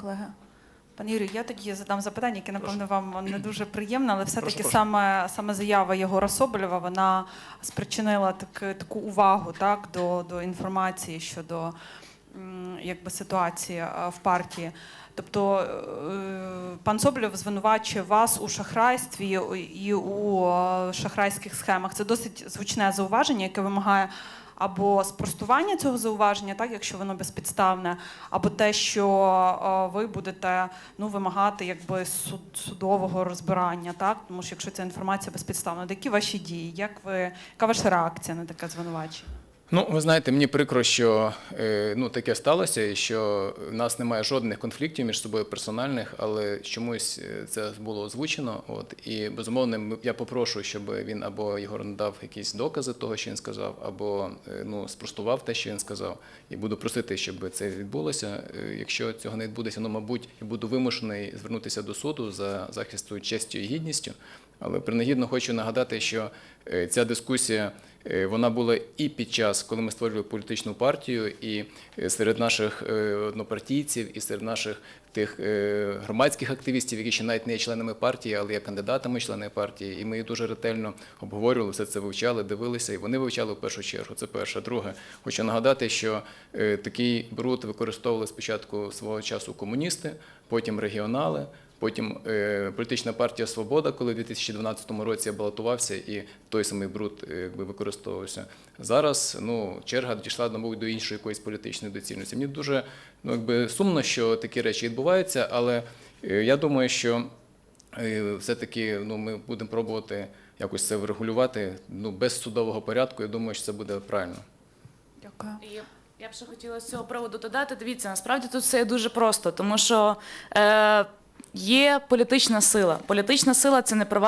колеги. Пане Юрію, я тоді задам запитання, яке, напевно, вам не дуже приємне, але все-таки прошу. саме, саме заява Єгора Соболєва, вона спричинила так, таку увагу так, до, до інформації щодо якби, ситуації в партії. Тобто е, пан Соболєв звинувачує вас у шахрайстві і у е, шахрайських схемах. Це досить звучне зауваження, яке вимагає або спростування цього зауваження, так якщо воно безпідставне, або те, що е, ви будете ну вимагати якби суд, судового розбирання, так тому що якщо ця інформація безпідставна, які ваші дії? Як ви яка ваша реакція на таке звинувачення? Ну, ви знаєте, мені прикро, що е, ну, таке сталося, що в нас немає жодних конфліктів між собою персональних, але чомусь е, це було озвучено. От, і безумовно, я попрошу, щоб він або Єгор надав якісь докази того, що він сказав, або е, ну, спростував те, що він сказав. І буду просити, щоб це відбулося. Якщо цього не відбудеться, ну, мабуть, буду вимушений звернутися до суду за захисту честю і гідністю. Але принагідно хочу нагадати, що ця дискусія вона була і під час, коли ми створювали політичну партію, і е, серед наших е, однопартійців, і серед наших тих е, громадських активістів, які ще навіть не є членами партії, але є кандидатами члени партії. І ми її дуже ретельно обговорювали, все це вивчали, дивилися, і вони вивчали в першу чергу. Це перше. Друге, хочу нагадати, що е, такий бруд використовували спочатку свого часу комуністи, потім регіонали. Потім е, політична партія Свобода, коли в 2012 році я балотувався, і той самий бруд е, якби використовувався. Зараз ну, черга дійшла, мабуть, до іншої якоїсь політичної доцільності. Мені дуже ну, якби, сумно, що такі речі відбуваються, але е, я думаю, що все-таки ну, ми будемо пробувати якось це врегулювати ну, без судового порядку. Я думаю, що це буде правильно. Дякую. Я б ще хотіла з цього приводу додати. Дивіться, насправді тут все дуже просто, тому що е, є політична сила. Політична сила це не приватна.